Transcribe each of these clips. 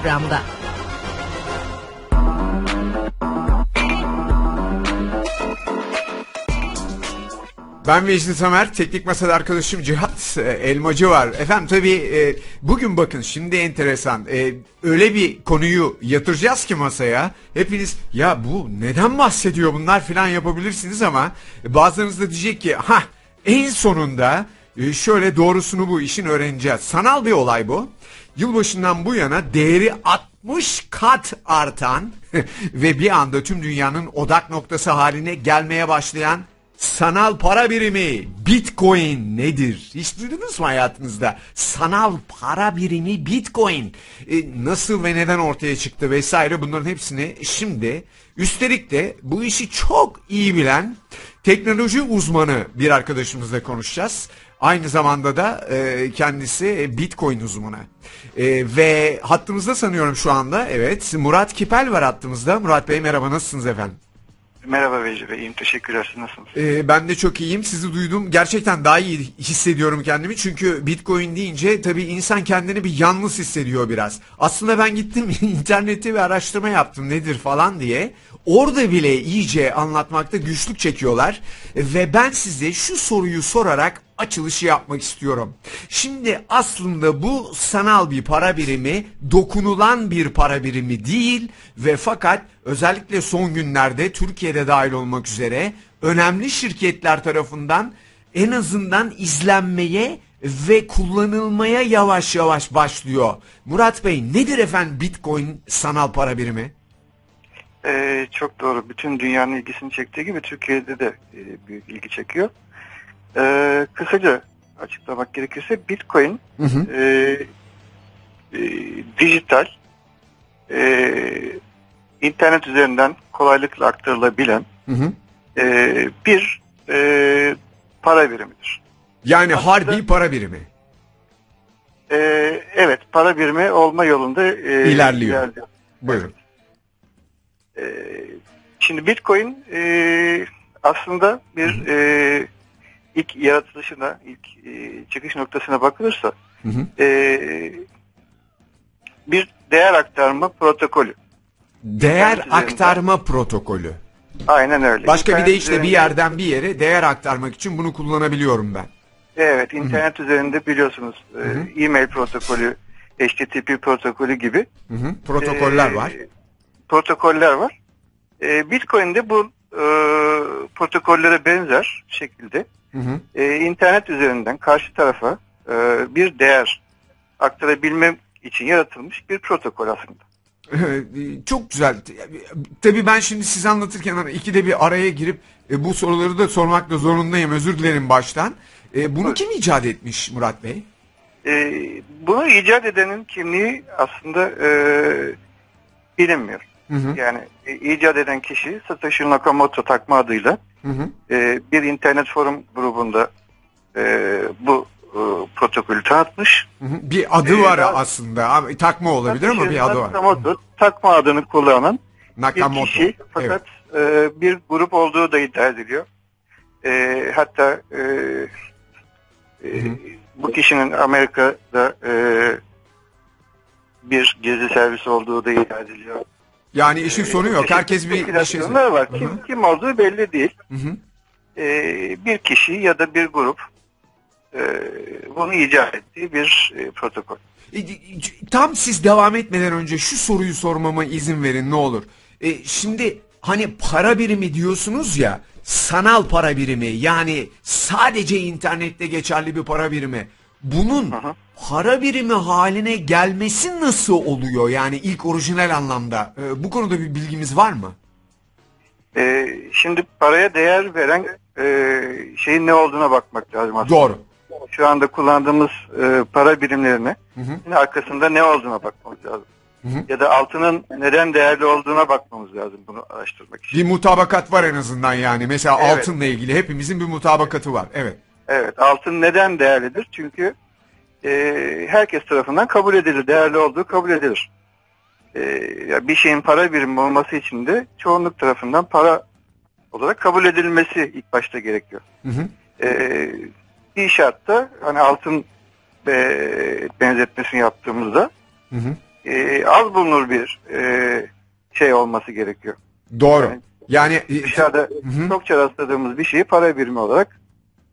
programda. Ben Vecdi Tamer, teknik masada arkadaşım Cihat e, Elmacı var. Efendim tabii e, bugün bakın şimdi enteresan. E, öyle bir konuyu yatıracağız ki masaya. Hepiniz ya bu neden bahsediyor bunlar filan yapabilirsiniz ama bazılarınız da diyecek ki ha en sonunda e, şöyle doğrusunu bu işin öğreneceğiz. Sanal bir olay bu. Yılbaşından bu yana değeri 60 kat artan ve bir anda tüm dünyanın odak noktası haline gelmeye başlayan Sanal para birimi Bitcoin nedir? Hiç duydunuz mu hayatınızda? Sanal para birimi Bitcoin e, nasıl ve neden ortaya çıktı vesaire bunların hepsini şimdi üstelik de bu işi çok iyi bilen teknoloji uzmanı bir arkadaşımızla konuşacağız. Aynı zamanda da e, kendisi Bitcoin uzmanı. E, ve hattımızda sanıyorum şu anda evet Murat Kipel var hattımızda. Murat Bey merhaba nasılsınız efendim? Merhaba Vecdi Bey, iyiyim. Teşekkürler. Siz nasılsınız? Ee, ben de çok iyiyim. Sizi duydum. Gerçekten daha iyi hissediyorum kendimi. Çünkü Bitcoin deyince tabii insan kendini bir yalnız hissediyor biraz. Aslında ben gittim internette bir araştırma yaptım nedir falan diye. Orada bile iyice anlatmakta güçlük çekiyorlar. Ve ben size şu soruyu sorarak açılışı yapmak istiyorum. Şimdi aslında bu sanal bir para birimi, dokunulan bir para birimi değil ve fakat özellikle son günlerde Türkiye'de dahil olmak üzere önemli şirketler tarafından en azından izlenmeye ve kullanılmaya yavaş yavaş başlıyor. Murat Bey nedir efendim Bitcoin sanal para birimi? Ee, çok doğru. Bütün dünyanın ilgisini çektiği gibi Türkiye'de de e, büyük ilgi çekiyor. Ee, kısaca açıklamak gerekirse Bitcoin Hı hı. e, e, dijital e, internet üzerinden kolaylıkla aktarılabilen Hı hı. e, bir e, para birimidir. Yani Aslında- harbi para birimi. E, evet, para birimi olma yolunda e, İlerliyor. Buyurun. E, şimdi Bitcoin e, aslında bir e, ilk yaratılışına, ilk e, çıkış noktasına bakılırsa Hı hı. e, bir değer aktarma protokolü. Değer İnternet aktarma protokolü. Aynen öyle. Başka bir İnternet deyişle bir üzerinde- yerden bir yere değer aktarmak için bunu kullanabiliyorum ben. Evet, internet üzerinde biliyorsunuz e, e-mail protokolü, HTTP protokolü gibi Hı hı. Protokoller e, var. Protokoller var. E, Bitcoin'de bu e, protokollere benzer şekilde Hı hı. e, internet üzerinden karşı tarafa e, bir değer aktarabilmem için yaratılmış bir protokol aslında. Çok güzel. Tabii ben şimdi size anlatırken hani ikide bir araya girip e, bu soruları da sormakla zorundayım. Özür dilerim baştan. E, bunu kim icat etmiş Murat Bey? E, bunu icat edenin kimliği aslında e, bilinmiyor. Hı hı. Yani e, icat eden kişi Satoshi Nakamoto takma adıyla Hı hı. e, bir internet forum grubunda e, bu e, protokolü tanıtmış. Hı hı. Bir adı Ee, var daha- aslında. Abi, Takma olabilir ama Satoshi bir adı var. Nakamoto takma adını kullanan bir Nakamoto. kişi fakat e, bir grup olduğu da iddia ediliyor. E, hatta e, e, bu kişinin Amerika'da e, bir gezi servisi olduğu da iddia ediliyor. Yani işin sonu yok. Herkes bir, bir şey var. Hı hı. Kim, kim olduğu belli değil. Hı hı. E, bir kişi ya da bir grup e, bunu icat ettiği bir e, protokol. E, Tam siz devam etmeden önce şu soruyu sormama izin verin ne olur. E, şimdi hani para birimi diyorsunuz ya sanal para birimi yani sadece internette geçerli bir para birimi. Bunun hı. para birimi haline gelmesi nasıl oluyor yani ilk orijinal anlamda? E, bu konuda bir bilgimiz var mı? E, şimdi paraya değer veren e, şeyin ne olduğuna bakmak lazım aslında. Doğru. Şu anda kullandığımız e, para birimlerine Hı hı. arkasında ne olduğuna bakmamız lazım. Hı hı. Ya da altının neden değerli olduğuna bakmamız lazım bunu araştırmak için. Bir mutabakat var en azından yani. Mesela Evet. altınla ilgili hepimizin bir mutabakatı var. Evet. Evet, altın neden değerlidir? Çünkü e, herkes tarafından kabul edilir, değerli olduğu kabul edilir. E, ya bir şeyin para birimi olması için de çoğunluk tarafından para olarak kabul edilmesi ilk başta gerekiyor. Hı hı. E, inşaatta hani altın e, benzetmesini yaptığımızda Hı hı. e, az bulunur bir e, şey olması gerekiyor. Doğru. Yani Yani e, Dışarıda hı. çokça rastladığımız bir şeyi para birimi olarak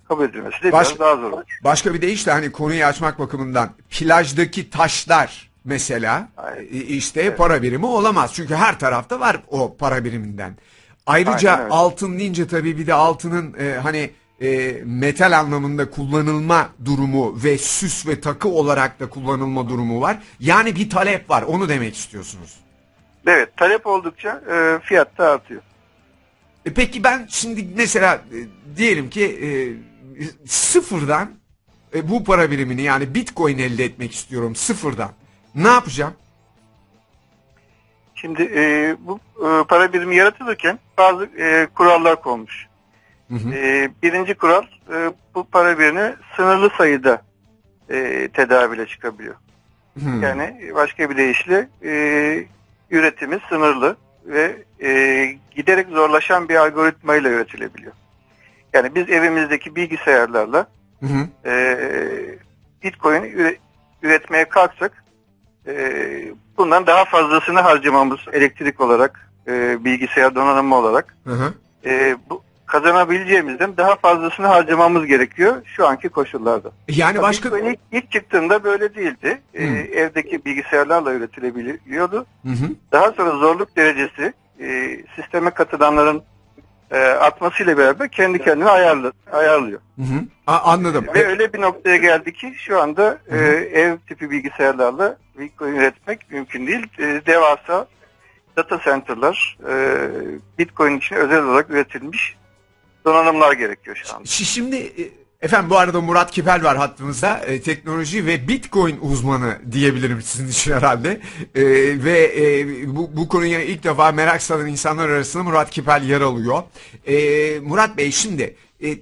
kabul edilmesi de Baş- biraz daha zor olur. başka bir deyişle hani konuyu açmak bakımından plajdaki taşlar mesela Aynen. e, işte para birimi olamaz. Çünkü her tarafta var o para biriminden. Ayrıca Aynen öyle. altın deyince tabii bir de altının e, hani e, metal anlamında kullanılma durumu ve süs ve takı olarak da kullanılma durumu var. Yani bir talep var. Onu demek istiyorsunuz. Evet talep oldukça e, fiyat da artıyor. E peki ben şimdi mesela e, diyelim ki e, sıfırdan e, bu para birimini yani bitcoin elde etmek istiyorum sıfırdan. Ne yapacağım? Şimdi e, bu e, para birimi yaratılırken bazı e, kurallar konmuş. Hı hı. E, birinci kural e, bu para birimi sınırlı sayıda e, tedavüle çıkabiliyor. Hmm. Yani başka bir deyişle e, üretimi sınırlı ve e, giderek zorlaşan bir algoritmayla üretilebiliyor. Yani biz evimizdeki bilgisayarlarla Hı hı. e, Bitcoin üre- üretmeye kalksak e, bundan daha fazlasını harcamamız elektrik olarak, e, bilgisayar donanımı olarak Hı hı. e, bu kazanabileceğimizden daha fazlasını harcamamız gerekiyor şu anki koşullarda. Yani başka Bitcoin ilk, ilk çıktığında böyle değildi. E, Hmm. evdeki bilgisayarlarla üretilebiliyordu. Hı hı. Daha sonra zorluk derecesi e, sisteme katılanların e, artmasıyla beraber kendi kendine ayarlı, ayarlıyor. Hı hı. A- anladım. Ve öyle bir noktaya geldi ki şu anda e, ev tipi bilgisayarlarla Bitcoin üretmek mümkün değil. E, devasa data center'lar e, Bitcoin için özel olarak üretilmiş donanımlar gerekiyor şu anda. Şi- Şimdi e, efendim bu arada Murat Kipel var hattımızda. E, teknoloji ve Bitcoin uzmanı diyebilirim sizin için herhalde. E, ve e, bu, bu konuya ilk defa merak salan insanlar arasında Murat Kipel yer alıyor. E, Murat Bey şimdi e,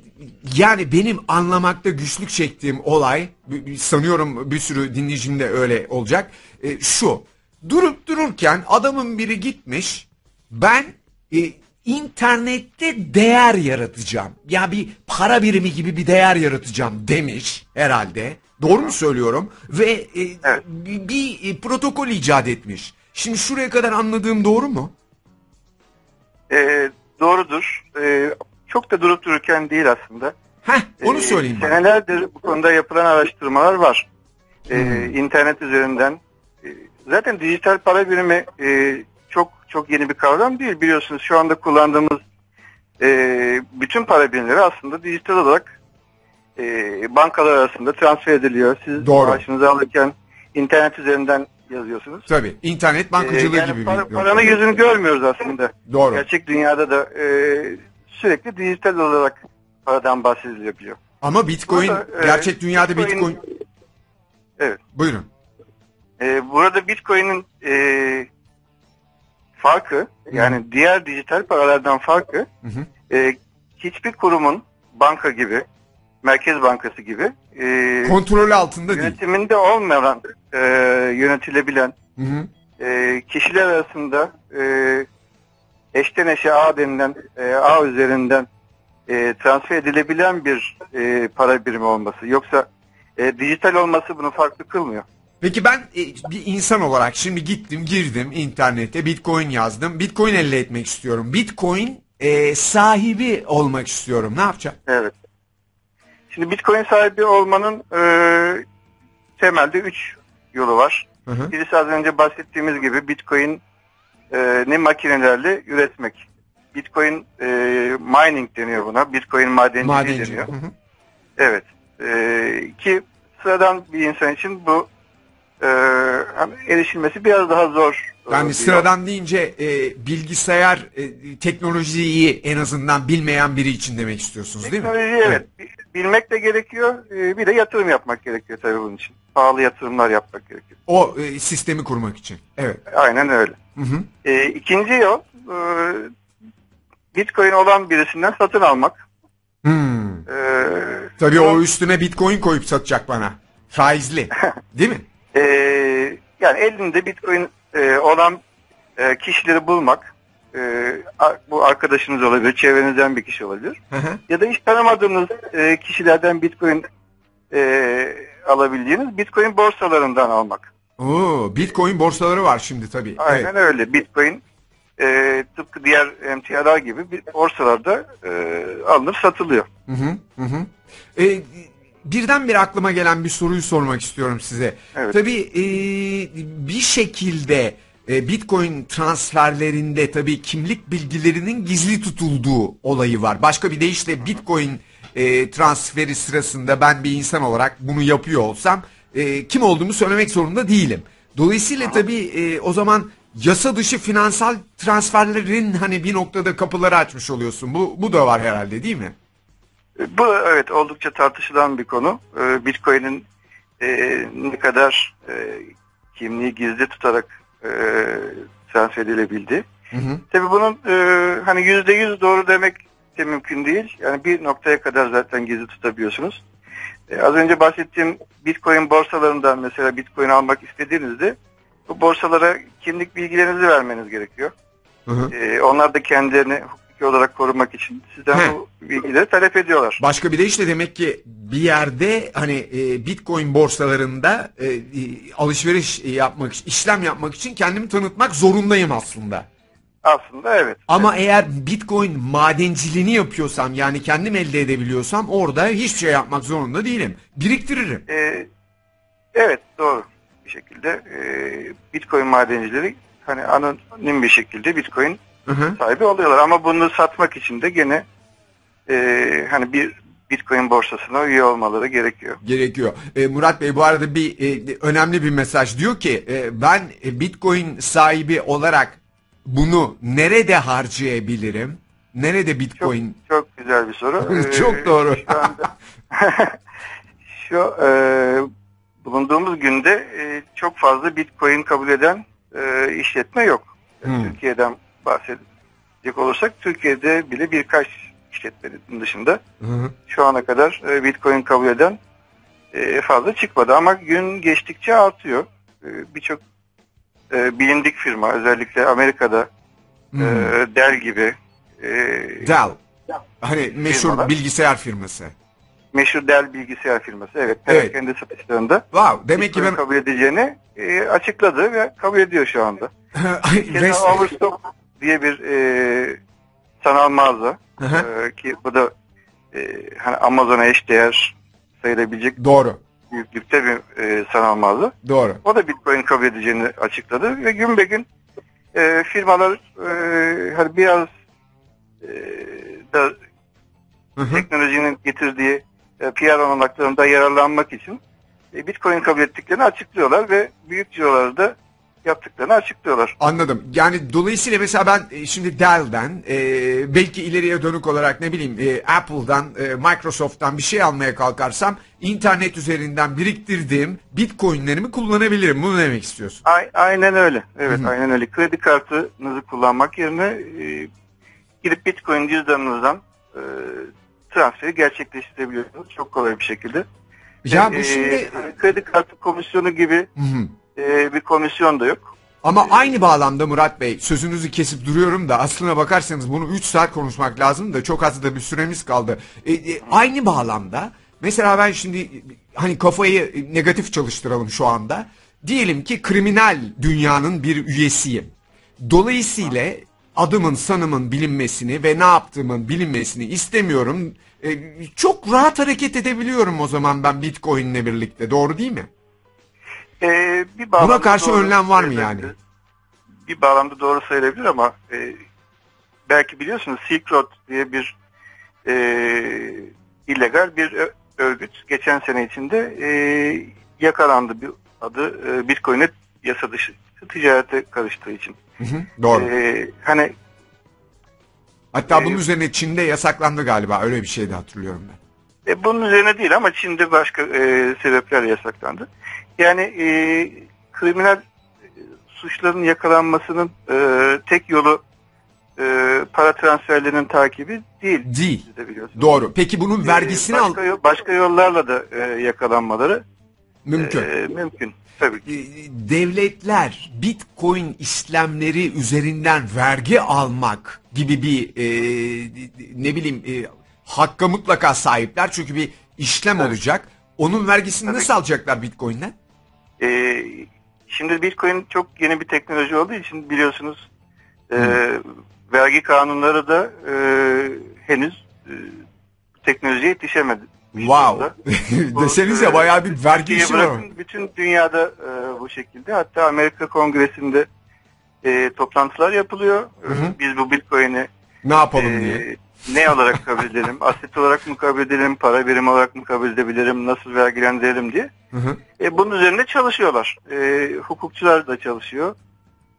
yani benim anlamakta güçlük çektiğim olay sanıyorum bir sürü dinleyicim de öyle olacak. E, şu durup dururken adamın biri gitmiş ben e, internette değer yaratacağım. Ya bir para birimi gibi bir değer yaratacağım demiş herhalde. Doğru mu söylüyorum? Ve e, Evet. bir, bir, e, protokol icat etmiş. Şimdi şuraya kadar anladığım doğru mu? E, doğrudur. E, çok da durup dururken değil aslında. Heh, onu E, söyleyeyim bana. Senelerdir bu konuda yapılan araştırmalar var. E, Hmm. internet üzerinden. E, zaten dijital para birimi e, çok çok yeni bir kavram değil. Biliyorsunuz şu anda kullandığımız e, bütün para birimleri aslında dijital olarak e, bankalar arasında transfer ediliyor. Siz Doğru. maaşınızı alırken internet üzerinden yazıyorsunuz. Tabii internet bankacılığı E, yani gibi para- bir paranın yüzünü görmüyoruz aslında. Doğru. Gerçek dünyada da e, sürekli dijital olarak paradan bahsedilebiliyor. Ama Bitcoin Burada, e, gerçek dünyada Bitcoin- Bitcoin Evet. Buyurun. E, burada Bitcoin'in e, farkı yani diğer dijital paralardan farkı Hı hı. e, hiçbir kurumun banka gibi Merkez Bankası gibi e, Kontrolü altında değil. yönetiminde olmayan e, yönetilebilen Hı hı. e, kişiler arasında e, eşten eşe ağ denilen e, ağ üzerinden e, transfer edilebilen bir e, para birimi olması. Yoksa e, dijital olması bunu farklı kılmıyor. Peki ben e, bir insan olarak şimdi gittim girdim internete Bitcoin yazdım. Bitcoin elde etmek istiyorum. Bitcoin e, sahibi olmak istiyorum. Ne yapacağım? Evet. Şimdi Bitcoin sahibi olmanın e, temelde üç yolu var. Hı hı. Birisi az önce bahsettiğimiz gibi Bitcoin e, ne makinelerle üretmek. Bitcoin e, mining deniyor buna. Bitcoin madenciliği Madenci. deniyor. Hı hı. Evet. E, ki sıradan bir insan için bu e, erişilmesi biraz daha zor. Yani oluyor. sıradan deyince e, bilgisayar e, teknolojiyi en azından bilmeyen biri için demek istiyorsunuz değil mi? Teknolojiyi evet. bi- Bilmek de gerekiyor. e, bir de yatırım yapmak gerekiyor tabii bunun için. Pahalı yatırımlar yapmak gerekiyor. O e, sistemi kurmak için. Evet. Aynen öyle. Hı hı. E, ikinci yol e, Bitcoin olan birisinden satın almak. Hmm. E, Tabii o üstüne Bitcoin koyup satacak bana. Faizli. Değil mi? E, yani elinde Bitcoin e, olan e, kişileri bulmak. E, bu arkadaşınız olabilir, çevrenizden bir kişi olabilir. Hı hı. Ya da hiç tanımadığınız e, kişilerden Bitcoin e, alabildiğiniz Bitcoin borsalarından almak. Oo, Bitcoin borsaları var şimdi tabii. Aynen Evet. öyle. Bitcoin e, tıpkı diğer emtialar gibi bir borsalarda e, alınıp satılıyor. Hı hı, hı hı. Birdenbire aklıma gelen bir soruyu sormak istiyorum size. Evet. Tabii e, bir şekilde e, Bitcoin transferlerinde tabii kimlik bilgilerinin gizli tutulduğu olayı var. Başka bir deyişle Bitcoin e, transferi sırasında ben bir insan olarak bunu yapıyor olsam e, kim olduğumu söylemek zorunda değilim. Dolayısıyla tabii e, o zaman yasa dışı finansal transferlerin hani bir noktada kapıları açmış oluyorsun. Bu bu da var herhalde değil mi? Bu evet oldukça tartışılan bir konu. E, Bitcoin'in e, ne kadar e, kimliği gizli tutarak e, transfer edilebildi. Hı hı. Tabii bunun e, hani yüzde yüz doğru demek de mümkün değil. Yani bir noktaya kadar zaten gizli tutabiliyorsunuz. E, az önce bahsettiğim Bitcoin borsalarından mesela Bitcoin almak istediğinizde bu borsalara kimlik bilgilerinizi vermeniz gerekiyor. Hı hı. E, onlar da kendilerini hukuki olarak korumak için sizden He. bu bilgileri talep ediyorlar. Başka bir deyişle demek ki bir yerde hani e, Bitcoin borsalarında e, e, alışveriş yapmak, işlem yapmak için kendimi tanıtmak zorundayım aslında. Aslında evet. Ama eğer Bitcoin madenciliğini yapıyorsam yani kendim elde edebiliyorsam orada hiçbir şey yapmak zorunda değilim. Biriktiririm. E, evet doğru bir şekilde e, Bitcoin madencileri hani anonim bir şekilde Bitcoin Hı hı. sahibi oluyorlar ama bunu satmak için de gene e, hani bir Bitcoin borsasına üye olmaları gerekiyor. Gerekiyor. E, Murat Bey bu arada bir e, önemli bir mesaj diyor ki e, ben e, Bitcoin sahibi olarak bunu nerede harcayabilirim? Nerede Çok, Bitcoin? çok güzel bir soru. Çok doğru. Şu anda şu e, bulunduğumuz günde e, çok fazla Bitcoin kabul eden e, işletme yok. Hmm. Türkiye'den bahsedecek olursak Türkiye'de bile birkaç işletmenin dışında Hı hı. şu ana kadar e, Bitcoin kabul eden e, fazla çıkmadı ama gün geçtikçe artıyor. E, Birçok e, bilindik firma özellikle Amerika'da Hmm. e, Dell gibi e, Dell. Hani meşhur Firmalar. bilgisayar firması. meşhur Dell bilgisayar firması evet, Evet. kendi satışlarında Wow. Demek ki ben kabul edeceğini e, açıkladı ve kabul ediyor şu anda. Overstock diye bir e, sanal mağaza Hı hı. e, ki bu da e, hani Amazon'a eşdeğer sayılabilecek Doğru. büyüklükte bir e, sanal mağaza. Doğru. O da Bitcoin kabul edeceğini açıkladı ve gün be gün e, firmalar e, hani biraz e, da Hı hı. teknolojinin getirdiği e, PR olanaklarında yararlanmak için e, Bitcoin kabul ettiklerini açıklıyorlar ve büyük cirolarda da yaptıklarını açıklıyorlar. Anladım. Yani dolayısıyla mesela ben e, şimdi Dell'den e, belki ileriye dönük olarak ne bileyim e, Apple'dan, e, Microsoft'tan bir şey almaya kalkarsam internet üzerinden biriktirdiğim Bitcoin'lerimi kullanabilirim. Bunu demek istiyorsun. A- aynen öyle. Evet Hı hı. aynen öyle. Kredi kartınızı kullanmak yerine e, gidip Bitcoin cüzdanınızdan e, transferi gerçekleştirebiliyorsunuz çok kolay bir şekilde. Ya bu E, şimdi kredi kartı komisyonu gibi Hı hı. E, bir komisyon da yok. Ama aynı bağlamda Murat Bey sözünüzü kesip duruyorum da aslına bakarsanız bunu 3 saat konuşmak lazım da çok az da bir süremiz kaldı. E, e, aynı bağlamda mesela ben şimdi hani kafayı negatif çalıştıralım şu anda. Diyelim ki kriminal dünyanın bir üyesiyim. Dolayısıyla adımın sanımın bilinmesini ve ne yaptığımın bilinmesini istemiyorum. E, çok rahat hareket edebiliyorum o zaman ben Bitcoin'le birlikte doğru değil mi? E, bir Buna karşı önlem var mı yani? Bir bağlamda doğru sayılabilir ama e, belki biliyorsunuz Silk Road diye bir e, illegal bir örgüt geçen sene içinde e, yakalandı bir adı e, Bitcoin'e yasa dışı ticarete karıştığı için. Hı hı, doğru. E, hani Hatta bunun Ee, üzerine Çin'de yasaklandı galiba. Öyle bir şey de hatırlıyorum ben. E, bunun üzerine değil ama Çin'de başka e, sebeplerle yasaklandı. Yani e, kriminal e, suçların yakalanmasının e, tek yolu e, para transferlerinin takibi değil. Değil. De. Doğru. Peki bunun E, vergisini al başka, yo- başka yollarla da e, yakalanmaları mümkün. e, mümkün. Tabii ki. Ee, Devletler Bitcoin işlemleri üzerinden vergi almak gibi bir e, ne bileyim e, hakka mutlaka sahipler. Çünkü bir işlem Evet. olacak. Onun vergisini Tabii nasıl alacaklar Bitcoin'den? E, şimdi Bitcoin çok yeni bir teknoloji olduğu için biliyorsunuz e, vergi kanunları da e, henüz e, teknolojiye yetişemedi. Wow. Desenize e, bayağı bir vergi işi var. Bütün dünyada e, bu şekilde. Hatta Amerika Kongresi'nde e, toplantılar yapılıyor. Hı hı. Biz bu Bitcoin'i Ne yapalım e, diye. Ne olarak kabul edelim? Aset olarak mı kabul edelim? Para birimi olarak mı kabul edebilirim? Nasıl vergilendirelim diye. Hı hı. E, bunun üzerinde çalışıyorlar. E, hukukçular da çalışıyor.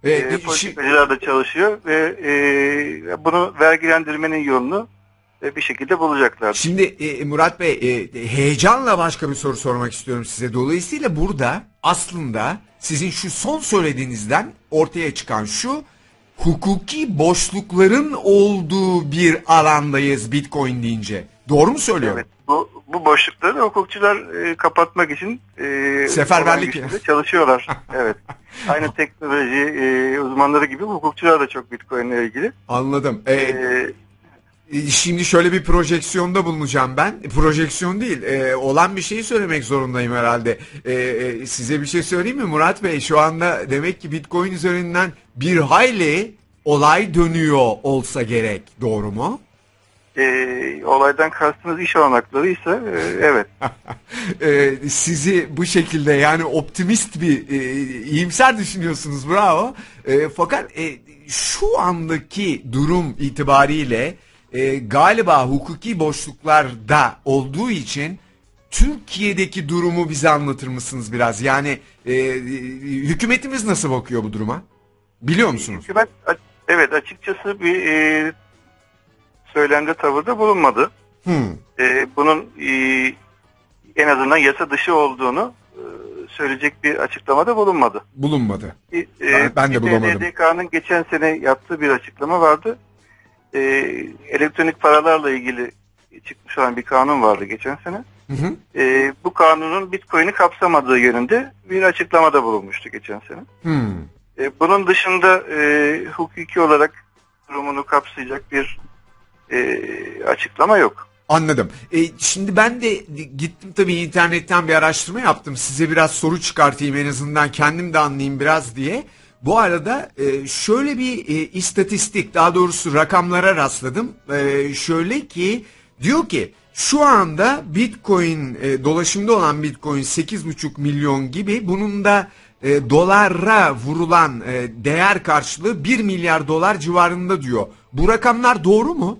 E, E, şi- politikacılar da çalışıyor ve e, bunu vergilendirmenin yolunu e, bir şekilde bulacaklar. Şimdi e, Murat Bey e, heyecanla başka bir soru sormak istiyorum size. Dolayısıyla burada aslında sizin şu son söylediğinizden ortaya çıkan şu hukuki boşlukların olduğu bir alandayız Bitcoin deyince. Doğru mu söylüyorum? Evet. Bu, bu boşlukları hukukçular e, kapatmak için e, Seferberlik. çalışıyorlar. evet. Aynı teknoloji e, uzmanları gibi hukukçular da çok Bitcoin ile ilgili. Anladım. E, E, E, Şimdi şöyle bir projeksiyonda bulunacağım ben. Projeksiyon değil, e, olan bir şeyi söylemek zorundayım herhalde. E, e, size bir şey söyleyeyim mi Murat Bey? Şu anda demek ki Bitcoin üzerinden bir hayli olay dönüyor olsa gerek. Doğru mu? e, olaydan kastınız iş olanakları ise e, evet. E, sizi bu şekilde yani optimist bir e, iyimser düşünüyorsunuz bravo. E, fakat e, şu andaki durum itibariyle e, galiba hukuki boşluklarda olduğu için Türkiye'deki durumu bize anlatır mısınız biraz? Yani e, hükümetimiz nasıl bakıyor bu duruma? Biliyor musunuz? Hükümet evet açıkçası bir e, söylemde tavırda bulunmadı. Hmm, E, bunun e, en azından yasa dışı olduğunu e, söyleyecek bir açıklamada bulunmadı. bulunmadı. E, Ben- ben de bulamadım. BDDK'nın geçen sene yaptığı bir açıklama vardı. E, elektronik paralarla ilgili çıkmış olan bir kanun vardı geçen sene. Hı hı. E, bu kanunun Bitcoin'i kapsamadığı yönünde bir açıklamada bulunmuştu geçen sene. Hmm. E, bunun dışında e, hukuki olarak durumunu kapsayacak bir e, açıklama yok. Anladım. E, şimdi ben de gittim tabii internetten bir araştırma yaptım. Size biraz soru çıkartayım en azından kendim de anlayayım biraz diye. Bu arada e, şöyle bir e, istatistik daha doğrusu rakamlara rastladım. E, şöyle ki diyor ki şu anda Bitcoin e, dolaşımda olan Bitcoin 8,5 milyon gibi bunun da e, dolara vurulan e, değer karşılığı 1 milyar dolar civarında diyor. Bu rakamlar doğru mu?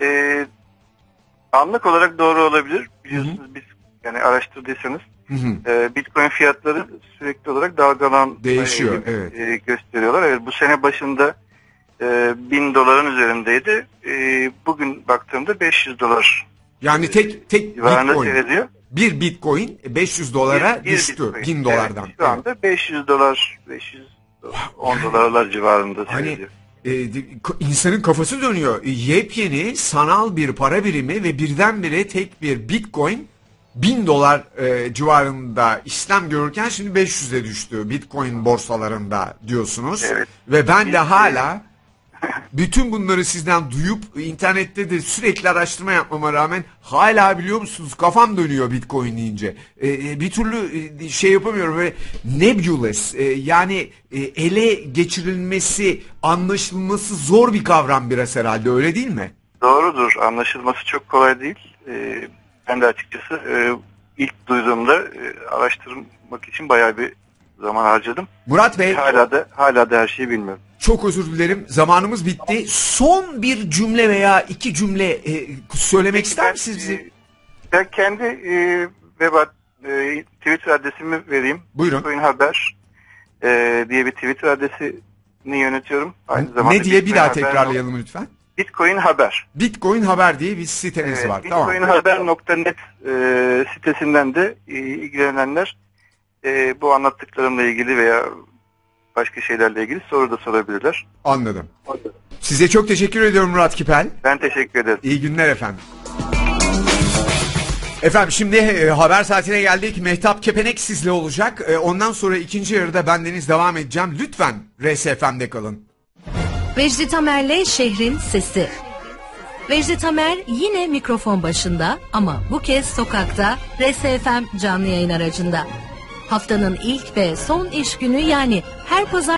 E, anlık olarak doğru olabilir. Biliyorsunuz biz yani araştırdıysanız Hı hı. e, Bitcoin fiyatları sürekli olarak dalgalan Değişiyor, e, evet. e, gösteriyorlar. Evet, bu sene başında e, 1000 doların üzerindeydi. E, bugün baktığımda 500 dolar Yani tek tek civarında Bitcoin. seyrediyor. Bir Bitcoin 500 dolara Bir- bir düştü. Bitcoin. 1000 Evet, dolardan. şu anda 500 dolar, 510 dolarlar civarında Hani seyrediyor. e, de- ko- insanın kafası dönüyor. E, Yepyeni sanal bir para birimi ve birdenbire tek bir Bitcoin 1000 dolar e, civarında işlem görürken şimdi 500'e düştü Bitcoin borsalarında diyorsunuz. Evet. Ve ben de hala bütün bunları sizden duyup internette de sürekli araştırma yapmama rağmen hala biliyor musunuz kafam dönüyor Bitcoin deyince. E, e, bir türlü e, şey yapamıyorum ve nebulous e, yani e, ele geçirilmesi anlaşılması zor bir kavram biraz herhalde öyle değil mi? Doğrudur. Anlaşılması çok kolay değil. Ee, ben de açıkçası e, ilk duyduğumda e, araştırmak için bayağı bir zaman harcadım. Murat Bey Hala da hala da her şeyi bilmiyorum. çok özür dilerim zamanımız bitti. Son bir cümle veya iki cümle e, söylemek ister Ben, misiniz? e, ben kendi e, web e, Twitter adresimi vereyim. Buyurun. Bitcoin Haber e, diye bir Twitter adresini yönetiyorum. Aynı zamanda Ne diye bir daha tekrarlayalım lütfen. Bitcoin Haber. Bitcoin Haber diye bir siteniz Evet, var. Tamam. Bitcoinhaber.net e, sitesinden de e, ilgilenenler e, bu anlattıklarımla ilgili veya başka şeylerle ilgili soru da sorabilirler. Anladım. Size çok teşekkür ediyorum Murat Kipel. Ben teşekkür ederim. İyi günler efendim. Efendim şimdi e, haber saatine geldik. Mehtap Kepenek sizle olacak. E, ondan sonra ikinci yarıda bendeniz devam edeceğim. Lütfen RSFM'de kalın. Vecdi Tamer'le Şehrin Sesi. Vecdi Tamer yine mikrofon başında ama bu kez sokakta RSFM canlı yayın aracında. Haftanın ilk ve son iş günü yani her pazar